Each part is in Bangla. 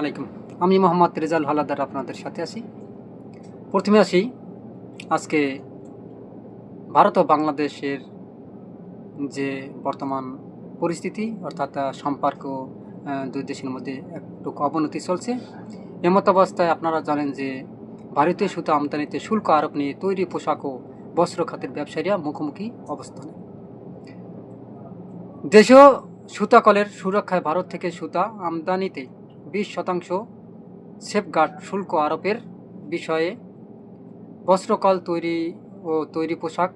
আলাইকুম। আমি মোহাম্মদ রেজাল হালাদার আপনাদের সাথে আছি। প্রথমে আসি, আজকে ভারত ও বাংলাদেশের যে বর্তমান পরিস্থিতি, অর্থাৎ সম্পর্ক দুই দেশের মধ্যে একটু অবনতি চলছে। এমত অবস্থায় আপনারা জানেন যে ভারতীয় সুতা আমদানিতে শুল্ক আরোপ নিয়ে তৈরি পোশাক ও বস্ত্র খাতের ব্যবসায়ীরা মুখোমুখি অবস্থানে। দেশীয় সুতাকলের সুরক্ষায় ভারত থেকে সুতা আমদানিতে বিশ শতাংশ সেফগার্ড শুল্ক আরোপের বিষয়ে বস্ত্রকল তৈরি ও তৈরি পোশাক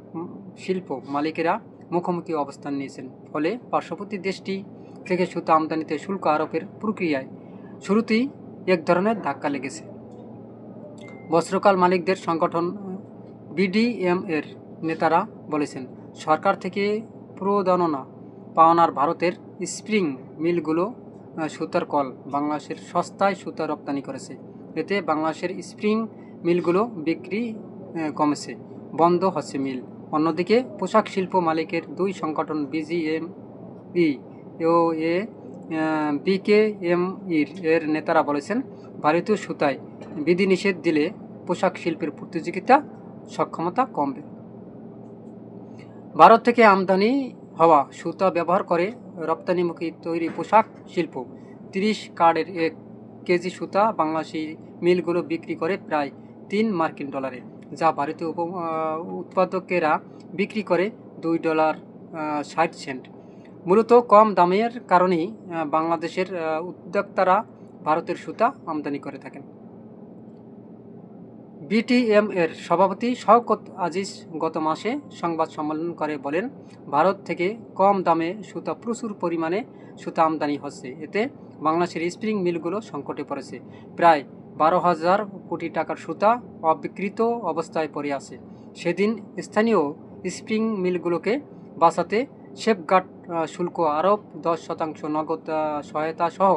শিল্প মালিকেরা মুখোমুখি অবস্থান নিয়েছেন। ফলে পার্শ্ববর্তী দেশটি থেকে সুতা আমদানিতে শুল্ক আরোপের প্রক্রিয়ায় শুরুতেই এক ধরনের ধাক্কা লেগেছে। বস্ত্রকাল মালিকদের সংগঠন বিডিএম এর নেতারা বলেছেন, সরকার থেকে প্রদাননা পাওনার ভারতের স্প্রিং মিলগুলো সুতার কল। বাংলাদেশের সস্তায় সুতা রপ্তানি করেছে। এতে বাংলাদেশের স্প্রিং মিলগুলো বিক্রি কমেছে। বন্ধ হচ্ছে মিল। অন্যদিকে পোশাক শিল্প মালিকের দুই সংগঠন বিজিএম ই ও এ বিকেএম ইর এর নেতারা বলেছেন, ভারতীয় সুতায় বিধিনিষেধ দিলে পোশাক শিল্পের প্রতিযোগিতা সক্ষমতা কমবে। ভারত থেকে আমদানি হওয়া সুতা ব্যবহার করে রপ্তানিমুখী তৈরি পোশাক, শিল্প। তিরিশ কার্ডের এক কেজি সুতা বাংলাদেশি মিলগুলো বিক্রি করে প্রায় তিন মার্কিন ডলারে, যা ভারতীয় উপ উৎপাদকেরা বিক্রি করে দুই ডলার ষাট সেন্ট। মূলত কম দামের কারণেই বাংলাদেশের উদ্যোক্তারা ভারতের সুতা আমদানি করে থাকেন। বিটিএম এর সভাপতি শওকত আজিজ গত মাসে সংবাদ সম্মেলন করে বলেন, ভারত থেকে কম দামে সুতা প্রচুর পরিমাণে সুতা আমদানি হচ্ছে। এতে বাংলাদেশের স্প্রিং মিলগুলো সংকটে পড়েছে। প্রায় বারো হাজার কোটি টাকার সুতা অবিকৃত অবস্থায় পড়ে আছে। সেদিন স্থানীয় স্প্রিং মিলগুলোকে বাঁচাতে সেফগার্ড শুল্ক আরোপ, দশ শতাংশ নগদ সহায়তা সহ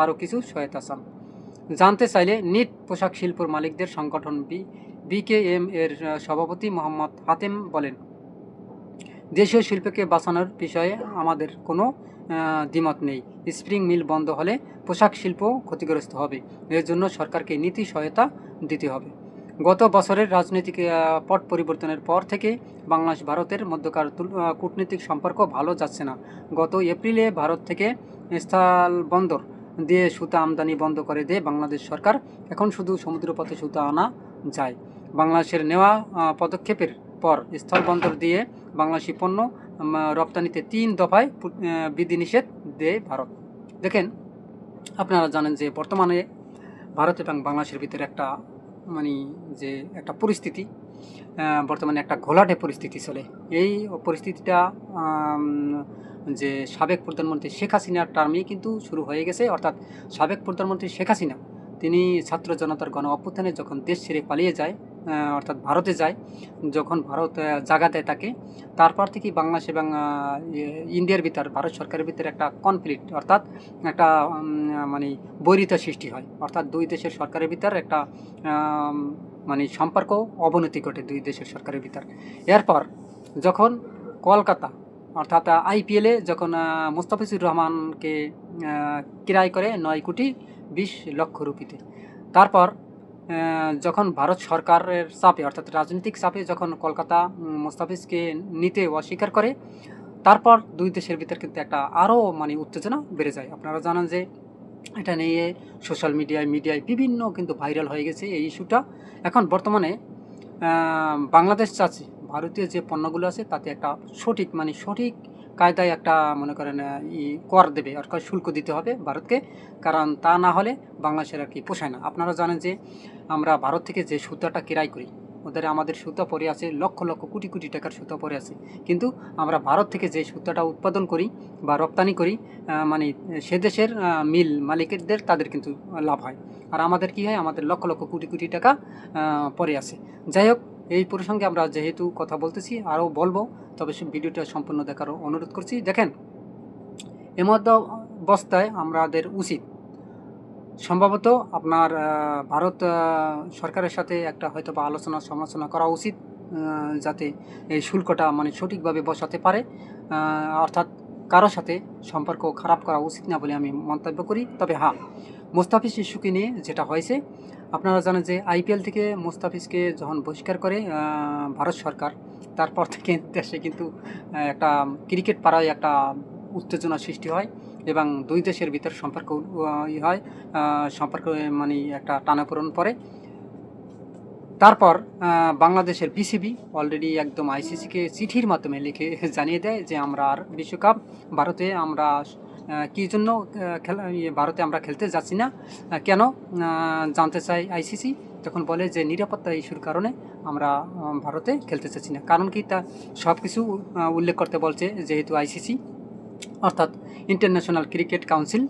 আরও কিছু সহায়তা চান। জানতে চাইলে নিট পোশাক শিল্পর মালিকদের সংগঠন বি, বিকেএম এর সভাপতি মোহাম্মদ হাতেম বলেন, দেশীয় শিল্পকে বাঁচানোর বিষয়ে আমাদের কোনো দ্বিমত নেই। স্প্রিং মিল বন্ধ হলে পোশাক শিল্প ক্ষতিগ্রস্ত হবে। এর জন্য সরকারকে নীতি সহায়তা দিতে হবে। গত বছরের রাজনৈতিক পট পরিবর্তনের পর থেকে বাংলাদেশ ভারতের মধ্যকার কূটনৈতিক সম্পর্ক ভালো যাচ্ছে না। গত এপ্রিলে ভারত থেকে স্থল বন্দর দিয়ে সুতা আমদানি বন্ধ করে দিয়ে বাংলাদেশ সরকার এখন শুধু সমুদ্রপথে সুতা আনা যায়। বাংলাদেশের নেওয়া পদক্ষেপের পর স্থলবন্দর দিয়ে বাংলাদেশি পণ্য রপ্তানিতে তিন দফায় বিধিনিষেধ দেয় ভারত। দেখেন, আপনারা জানেন যে বর্তমানে ভারত এবং বাংলাদেশের ভিতরে একটা মানে যে একটা পরিস্থিতি বর্তমানে একটা ঘোলাটে পরিস্থিতি চলে। এই পরিস্থিতিটা যে সাবেক প্রধানমন্ত্রী শেখ হাসিনার টার্মেই কিন্তু শুরু হয়ে গেছে অর্থাৎ সাবেক প্রধানমন্ত্রী শেখ হাসিনা তিনি ছাত্র জনতার গণ অভ্যুত্থানে যখন দেশ ছেড়ে পালিয়ে যায় অর্থাৎ ভারতে যায় যখন ভারত জাগা দেয় তাকে তারপর থেকে বাংলাদেশ এবং ইয়ে, ইন্ডিয়ার ভিতর ভারত সরকারের ভিতরে একটা কনফ্লিক্ট অর্থাৎ একটা মানে বৈরিতা সৃষ্টি হয়। অর্থাৎ দুই দেশের সরকারের ভিতর একটা মানে সম্পর্ক অবনতি ঘটে দুই দেশের সরকারের ভিতর। এরপর যখন কলকাতা অর্থাৎ আইপিএলে যখন মুস্তাফিজুর রহমানকে কিরায় করে নয় কোটি বিশ লক্ষ রুপিতে। তারপর যখন ভারত সরকারের চাপে, অর্থাৎ রাজনৈতিক চাপে যখন কলকাতা মুস্তাফিজকে নিতে অস্বীকার করে, তারপর দুই দেশের ভিতরে কিন্তু একটা আরও মানে উত্তেজনা বেড়ে যায়। আপনারা জানেন যে, এটা নিয়ে সোশ্যাল মিডিয়ায় মিডিয়ায় বিভিন্ন কিন্তু ভাইরাল হয়ে গেছে এই ইস্যুটা। এখন বর্তমানে বাংলাদেশ চাচ্ছে ভারতীয় যে পণ্যগুলো আছে, তাতে একটা সঠিক মানে সঠিক কায়দায় একটা, মনে করেন ই কর দেবে, অর্থাৎ শুল্ক দিতে হবে ভারতকে। কারণ তা না হলে বাংলাদেশের আর কি পোষায় না। আপনারা জানেন যে আমরা ভারত থেকে যে সুতাটা কেরাই করি, ওদের আমাদের সুতা পরে আছে, লক্ষ লক্ষ কোটি কোটি টাকার সুতা পরে আছে। কিন্তু আমরা ভারত থেকে যে সুতাটা উৎপাদন করি বা রপ্তানি করি মানে সে দেশের মিল মালিকদের তাদের কিন্তু লাভ হয়। আর আমাদের কি হয়, আমাদের লক্ষ লক্ষ কোটি কোটি টাকা পরে আছে। যাই হোক এই প্রসঙ্গে আমরা যেহেতু কথা বলতেছি, আরও বলব, তবে ভিডিওটা সম্পূর্ণ দেখারও অনুরোধ করছি। দেখেন এমধ্য অবস্থায় আমাদের উচিত। সম্ভবত আপনার ভারত সরকারের সাথে একটা হয়তো বা আলোচনা, সমালোচনা করা উচিত যাতে এই শুল্কটা মানে সঠিকভাবে বসাতে পারে অর্থাৎ কারোর সাথে সম্পর্ক খারাপ করা উচিত না বলে আমি মন্তব্য করি। তবে হ্যাঁ মোস্তাফিজ ইস্যুকে নিয়ে যেটা হয়েছে আপনারা জানেন যে আইপিএল থেকে মোস্তাফিজকে যখন বহিষ্কার করে ভারত সরকার, তারপর থেকে দেশে কিন্তু একটা ক্রিকেট পাড়ায় একটা উত্তেজনা সৃষ্টি হয় এবং দুই দেশের ভিতর সম্পর্ক হয় সম্পর্ক মানে একটা টানাপোড়ন পড়ে। তারপর বাংলাদেশের বিসিবি অলরেডি একদম আইসিসিকে চিঠির মাধ্যমে লিখে জানিয়ে দেয় যে আমরা আর বিশ্বকাপ ভারতে আমরা কী জন্য খেলা ভারতে আমরা খেলতে যাচ্ছি না? কেন? জানতে চাই আইসিসি। তখন বলে যে, নিরাপত্তা ইস্যুর কারণে আমরা ভারতে খেলতে চাচ্ছি না। কারণ কি? তা সব কিছু উল্লেখ করতে বলছে যেহেতু আইসিসি। অর্থাৎ ইন্টারন্যাশনাল ক্রিকেট কাউন্সিল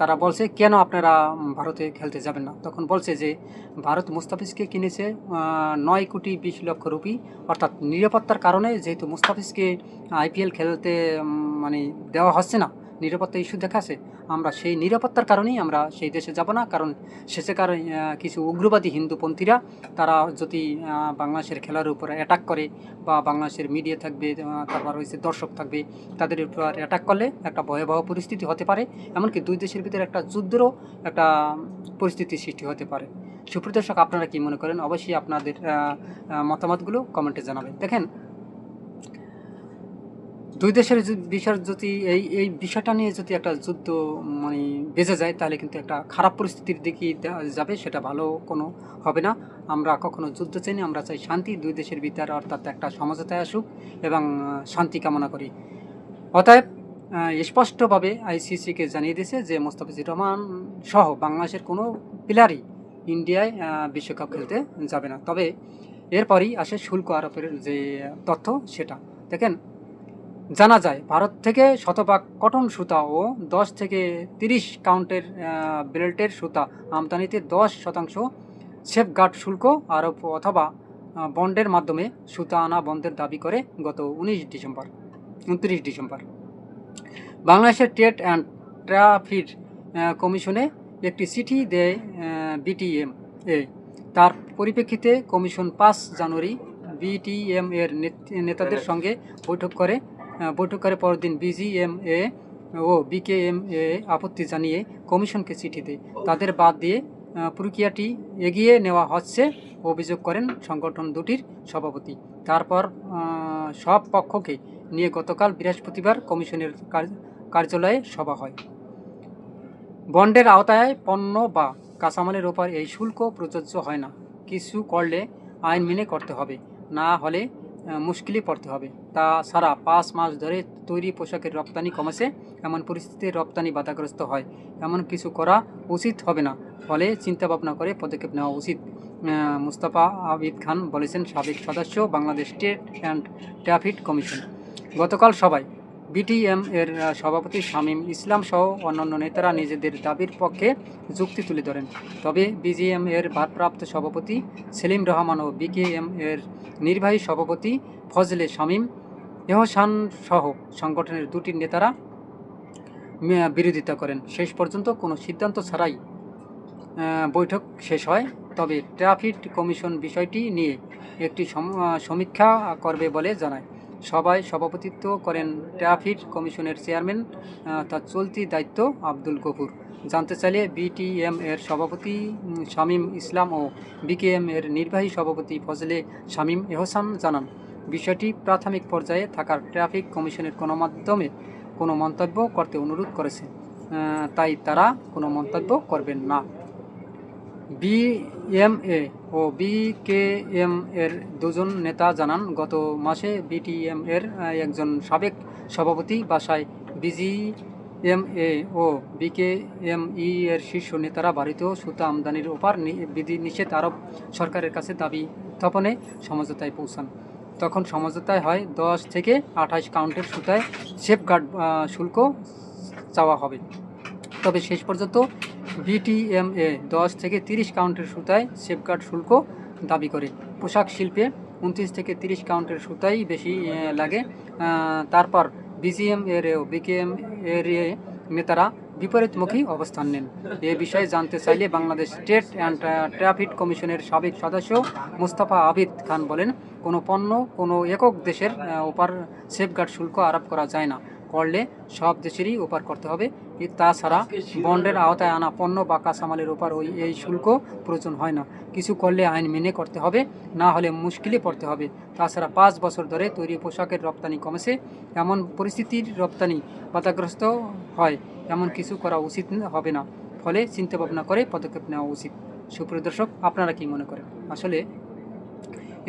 তারা বলছে, কেন আপনারা ভারতে খেলতে যাবেন না? তখন বলছে যে, ভারত মুস্তাফিজকে কিনেছে নয় কোটি বিশ লক্ষ রুপি। অর্থাৎ নিরাপত্তার কারণে যেহেতু মুস্তাফিজকে আইপিএল খেলতে মানে দেওয়া হচ্ছে না নিরাপত্তা ইস্যু দেখাছে আমরা সেই নিরাপত্তার কারণেই আমরা সেই দেশে যাব না। কারণ সেখানকার আহ, কিছু উগ্রবাদী হিন্দুপন্থীরা তারা যদি বাংলাদেশের খেলার উপর অ্যাটাক করে বা বাংলাদেশের মিডিয়া থাকবে তারপর হচ্ছে দর্শক থাকবে তাদের উপর অ্যাটাক করলে একটা ভয়াবহ পরিস্থিতি হতে পারে। এমনকি দুই দেশের ভিতরে একটা যুদ্ধেরও একটা পরিস্থিতি সৃষ্টি হতে পারে। সুপ্রদর্শক আপনারা কি মনে করেন? অবশ্যই আপনাদের মতামতগুলো কমেন্টে জানাবেন। দেখেন দুই দেশের বিষয় যদি এই এই বিষয়টা নিয়ে যদি একটা যুদ্ধ মানে বেজে যায়, তাহলে কিন্তু একটা খারাপ পরিস্থিতির দিকে যাবে, সেটা ভালো কোনো হবে না। আমরা কখনো যুদ্ধ চাই আমরা চাই শান্তি। দুই দেশের ভিতরে অর্থাৎ একটা সমঝোতায় আসুক এবং শান্তি কামনা করি। অতএব স্পষ্টভাবে আইসিসিকে জানিয়ে দিয়েছে যে, মোস্তাফিজুর রহমান সহ বাংলাদেশের কোনো প্লেয়ারই ইন্ডিয়ায় বিশ্বকাপ খেলতে যাবে না। তবে এরপরই আসে শুল্ক আরোপের যে তথ্য, সেটা। দেখেন জানা যায় ভারত থেকে শতভাগ কটন সুতা ও দশ থেকে তিরিশ কাউন্টের বেল্টের সুতা আমদানিতে দশ শতাংশ সেফগার্ড শুল্ক আরোপ অথবা বন্ডের মাধ্যমে সুতা আনা বন্ধের দাবি করে গত উনিশ ডিসেম্বর উনত্রিশ ডিসেম্বর। বাংলাদেশের ট্রেড অ্যান্ড ট্রাফিক কমিশনে একটি চিঠি দেয় বিটিএম এ। তার পরিপ্রেক্ষিতে কমিশন পাঁচ জানুয়ারি বিটিএম এর নেত- নেতাদের সঙ্গে বৈঠক করে আহ, বৈঠক করে পরদিন বিজিএমএ ও বিকেএমএ আপত্তি জানিয়ে কমিশনকে চিঠি দেয়। তাদের বাদ দিয়ে প্রক্রিয়াটি এগিয়ে নেওয়া হচ্ছে অভিযোগ করেন সংগঠন দুটির সভাপতি। তারপর সব পক্ষকে নিয়ে গতকাল বৃহস্পতিবার কমিশনের কার্যালয়ে সভা হয়। বন্ডের আওতায় পণ্য বা কাঁচামালের ওপর এই শুল্ক প্রযোজ্য হয় না। কিছু করলে আইন মেনে করতে হবে। না হলে মুশকিলে পড়তে হবে। তা তাছাড়া পাঁচ মাস ধরে তৈরি পোশাকের রপ্তানি কমেছে, এমন পরিস্থিতিতে রপ্তানি বাধাগ্রস্ত হয়। এমন কিছু করা উচিত হবে না, ফলে চিন্তা ভাবনা করে পদক্ষেপ নেওয়া উচিত। মুস্তাফা আবিদ খান বলেছেন, সাবেক সদস্য Bangladesh state and traffic commission. গতকাল সবাই বিটিএম এর সভাপতি শামীম ইসলাম সহ অন্যান্য নেতারা নিজেদের দাবির পক্ষে যুক্তি তুলে ধরেন। তবে বিজিএম এর ভারপ্রাপ্ত সভাপতি সেলিম রহমান ও বিকেএম এর নির্বাহী সভাপতি ফজলে শামীম এহসান সহ সংগঠনের দুটি নেতারা বিরোধিতা করেন। শেষ পর্যন্ত কোনো সিদ্ধান্ত ছাড়াই বৈঠক শেষ হয়। তবে ট্রাফিক কমিশন বিষয়টি নিয়ে একটি সমীক্ষা করবে বলে জানায়। সভায় সভাপতিত্ব করেন ট্রাফিক কমিশনের চেয়ারম্যান তার চলতি দায়িত্ব আব্দুল গফুর। জানতে চাইলে বিটিএম এর সভাপতি শামীম ইসলাম ও বিকেএম এর নির্বাহী সভাপতি ফজলে শামীম এহসান জানান, বিষয়টি প্রাথমিক পর্যায়ে থাকার ট্রাফিক কমিশনের কোনো মাধ্যমে কোনো মন্তব্য করতে অনুরোধ করেছে। তাই তারা কোনো মন্তব্য করবেন না। বিএমএ ও বিকেএম এর দুজন নেতা জানান, গত মাসে বিটিএম এর একজন সাবেক সভাপতি বাসায় বিজিএমএ ও বিকেএমই এর শীর্ষ নেতারা ভারতীয় সুতা আমদানির ওপর নি- বিধি নিষেধ আরোপ সরকারের কাছে দাবি উত্থাপনে সমঝোতায় পৌঁছান। তখন সমঝোতায় হয় দশ থেকে আঠাশ কাউন্টের সুতায় সেফগার্ড শুল্ক চাওয়া হবে। তবে শেষ পর্যন্ত বিটিএমএ দশ থেকে তিরিশ কাউন্টের সুতায় সেফগার্ড শুল্ক দাবি করে। পোশাক শিল্পে উনত্রিশ থেকে তিরিশ কাউন্টের সুতাই বেশি লাগে। তারপর বিজিএম এর ও বিকেএম এর এ নেতারা বিপরীতমুখী অবস্থান নেন। এ বিষয়ে জানতে চাইলে বাংলাদেশ স্টেট অ্যান্ড ট্রাফিক কমিশনের সাবেক সদস্য মুস্তাফা আবিদ খান বলেন, কোনো পণ্য কোনো একক দেশের ওপর সেফগার্ড শুল্ক আরোপ করা যায় না। করলে সব দেশেরই ওপার করতে হবে। তাছাড়া বন্ডের আওতায় আনা পণ্য বা কাঁচামালের ওপার ওই এই শুল্ক প্রয়োজন হয় না। কিছু করলে আইন মেনে করতে হবে না হলে মুশকিলে পড়তে হবে। তাছাড়া পাঁচ বছর ধরে তৈরি পোশাকের রপ্তানি কমেছে। এমন পরিস্থিতির রপ্তানি বাধাগ্রস্ত হয় এমন কিছু করা উচিত হবে না। ফলে চিন্তা ভাবনা করে পদক্ষেপ নেওয়া উচিত। সুপ্রিয় দর্শক আপনারা কি মনে করেন? আসলে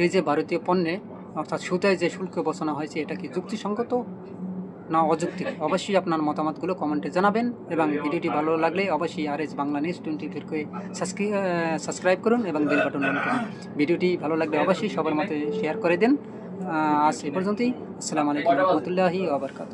এই যে ভারতীয় পণ্যে অর্থাৎ সুতায় যে শুল্ক বসানো হয়েছে এটা কি যুক্তিসঙ্গত? না অযৌক্তিক। অবশ্যই আপনার মতামতগুলো কমেন্টে জানাবেন এবং ভিডিওটি ভালো লাগলে অবশ্যই R S Bangla news twenty ফোরকে সাবস্ক্রাইব করুন এবং বেল বাটন অন করুন। ভিডিওটি ভালো লাগলে অবশ্যই সবার মতে শেয়ার করে দেন। আজ এ পর্যন্তই। আসসালামু আলাইকুম রহমতুল্লাহি আবরকাত